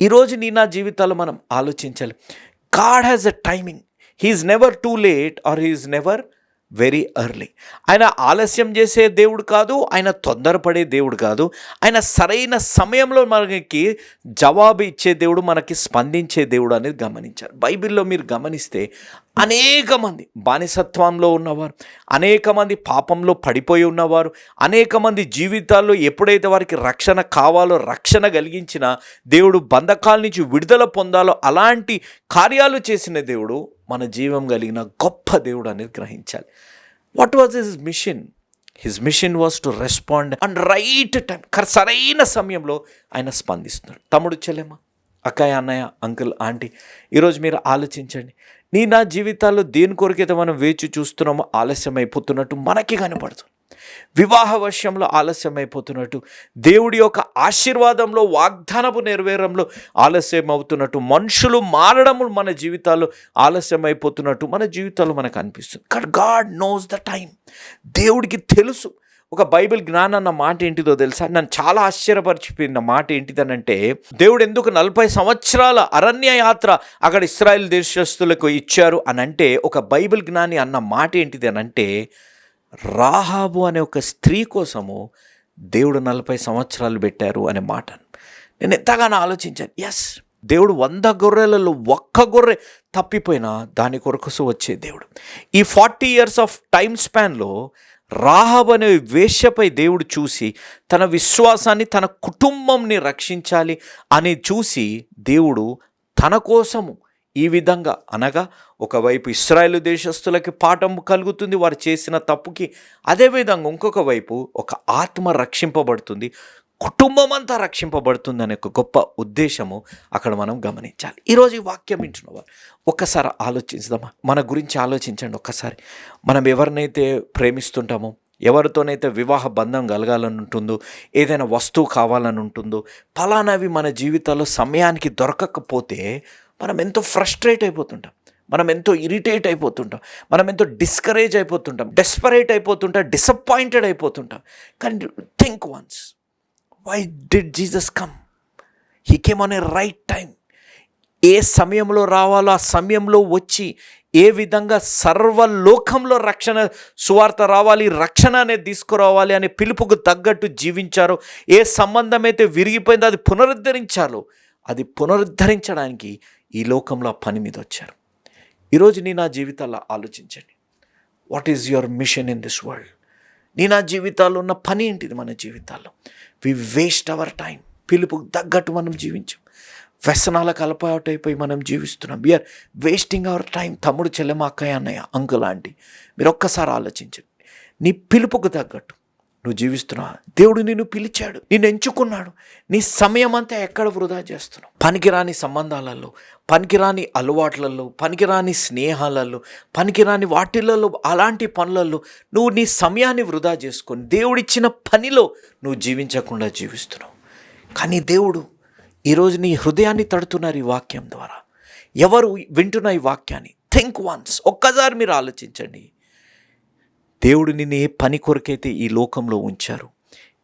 ఈరోజు నీ నా జీవితాలు మనం ఆలోచించాలి. God has a timing he is never too late or he is never very early ఆయన ఆలస్యం చేసే దేవుడు కాదు ఆయన తొందరపడే దేవుడు కాదు. ఆయన సరైన సమయంలో మనకి జవాబు ఇచ్చే దేవుడు మనకి స్పందించే దేవుడు అనేది గమనించారు బైబిల్లో మీరు గమనిస్తే అనేక మంది బానిసత్వంలో ఉన్నవారు అనేక మంది పాపంలో పడిపోయి ఉన్నవారు అనేక మంది జీవితాల్లో ఎప్పుడైతే వారికి రక్షణ కావాలో రక్షణ కలిగించిన దేవుడు బంధకాల నుంచి విడుదల పొందాలో అలాంటి కార్యాలు చేసిన దేవుడు మన జీవం కలిగిన గొప్ప దేవుడు అనేది గ్రహించాలి. What was his mission his mission was to respond and right time సరైన సమయంలో ఆయన స్పందిస్తున్నాడు. తమ్ముడు చెల్లెమ్మ అక్కయ్య అన్నయ్య అంకుల్ ఆంటీ ఈరోజు మీరు ఆలోచించండి. నీ నా జీవితాల్లో దేని కొరకైతే మనం వేచి చూస్తున్నామో ఆలస్యం అయిపోతున్నట్టు మనకి కనపడుతుంది వివాహ వర్షంలో ఆలస్యం అయిపోతున్నట్టు దేవుడి యొక్క ఆశీర్వాదంలో వాగ్దానపు నెరవేరంలో ఆలస్యం అవుతున్నట్టు మనుషులు మారడము మన జీవితాల్లో ఆలస్యం అయిపోతున్నట్టు మన జీవితాల్లో మనకు అనిపిస్తుంది. కానీ గాడ్ నోస్ ద టైం దేవుడికి తెలుసు. ఒక బైబిల్ జ్ఞానం అన్న మాట ఏంటిదో తెలుసా? నన్ను చాలా ఆశ్చర్యపరిచిపోయిన మాట ఏంటిదనంటే దేవుడు ఎందుకు నలభై సంవత్సరాల అరణ్య యాత్ర అక్కడ ఇస్రాయల్ దేశస్తులకు ఇచ్చారు అని అంటే ఒక బైబిల్ జ్ఞాని అన్న మాట ఏంటిది అని అంటే రాహాబు అనే ఒక స్త్రీ కోసము దేవుడు నలభై సంవత్సరాలు పెట్టారు అనే మాట. నేను ఎంతగానో ఆలోచించాను. ఎస్ దేవుడు వంద గొర్రెలలో ఒక్క గొర్రె తప్పిపోయినా దాని కొరకు వచ్చే దేవుడు. ఈ ఫార్టీ ఇయర్స్ ఆఫ్ టైం స్పాన్లో రాహబ్ అనే వేష్యపై దేవుడు చూసి తన విశ్వాసాన్ని తన కుటుంబంని రక్షించాలి అని చూసి దేవుడు తన కోసము ఈ విధంగా అనగా ఒకవైపు ఇస్రాయేల్ దేశస్తులకి పాఠం కలుగుతుంది వారు చేసిన తప్పుకి అదేవిధంగా ఇంకొక వైపు ఒక ఆత్మ రక్షింపబడుతుంది. కుటుంబం అంతా రక్షింపబడుతుంది అనే ఒక గొప్ప ఉద్దేశము అక్కడ మనం గమనించాలి. ఈరోజు ఈ వాక్యం వింటున్నవారు ఒక్కసారి ఆలోచించుదామా? మన గురించి ఆలోచించండి ఒక్కసారి. మనం ఎవరినైతే ప్రేమిస్తుంటామో ఎవరితోనైతే వివాహ బంధం కలగాలని ఉంటుందో ఏదైనా వస్తువు కావాలని ఉంటుందో ఫలానవి మన జీవితాల్లో సమయానికి దొరకకపోతే మనం ఎంతో ఫ్రస్ట్రేట్ అయిపోతుంటాం. మనం ఎంతో ఇరిటేట్ అయిపోతుంటాం. మనం ఎంతో డిస్కరేజ్ అయిపోతుంటాం. డెస్పరేట్ అయిపోతుంటాం. డిసప్పాయింటెడ్ అయిపోతుంటాం. కానీ think once why did Jesus come he came on a right time ఏ సమయంలో రావాలో ఆ సమయంలో వచ్చి ఏ విధంగా సర్వలోకంలో రక్షణ సువార్త రావాలి రక్షణ అనేది తీసుకురావాలి అనే పిలుపుకు తగ్గట్టు జీవించారో ఏ సంబంధం అయితే విరిగిపోయిందో అది పునరుద్ధరించాలో అది పునరుద్ధరించడానికి ఈ లోకంలో పని మీద వచ్చారు. ఈరోజు నీ నా జీవితాల్లో ఆలోచించండి. What is your mission in this world నీ నా జీవితాల్లో ఉన్న పని ఏంటిది మన జీవితాల్లో? వి వేస్ట్ అవర్ టైం పిలుపుకు తగ్గట్టు మనం జీవించాం. వ్యసనాలకు కలపాటైపోయి మనం జీవిస్తున్నాం. వీఆర్ వేస్టింగ్ అవర్ టైం తమ్ముడు చెల్లెమ్మ అక్కయ్య అన్నయ్య అంకుల్ ఆంటీ మీరు ఒక్కసారి ఆలోచించండి. నీ పిలుపుకు తగ్గట్టు నువ్వు జీవిస్తున్నావు? దేవుడు నిన్ను పిలిచాడు నిన్ను ఎంచుకున్నాడు. నీ సమయం అంతా ఎక్కడ వృధా చేస్తున్నావు? పనికిరాని సంబంధాలలో పనికిరాని అలవాట్లలో పనికిరాని స్నేహాలలో పనికిరాని వాటిలలో అలాంటి పనులలో నువ్వు నీ సమయాన్ని వృధా చేసుకొని దేవుడిచ్చిన పనిలో నువ్వు జీవించకుండా జీవిస్తున్నావు. కానీ దేవుడు ఈరోజు నీ హృదయాన్ని తడుతున్నారు ఈ వాక్యం ద్వారా. ఎవరు వింటున్న ఈ వాక్యాన్ని? థింక్ వన్స్ ఒక్కసారి మీరు ఆలోచించండి. దేవుడు నిన్ను ఏ పని కొరకైతే ఈ లోకంలో ఉంచారు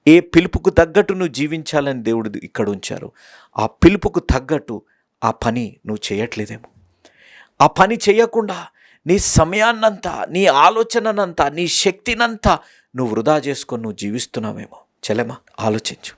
ఏ పిలుపుకు తగ్గట్టు నువ్వు జీవించాలని దేవుడు ఇక్కడ ఉంచారు ఆ పిలుపుకు తగ్గట్టు ఆ పని నువ్వు చేయట్లేదేమో. ఆ పని చేయకుండా నీ సమయాన్నంతా నీ ఆలోచననంతా నీ శక్తినంతా నువ్వు వృధా చేసుకొని నువ్వు జీవిస్తున్నావేమో. చెలమా ఆలోచించు.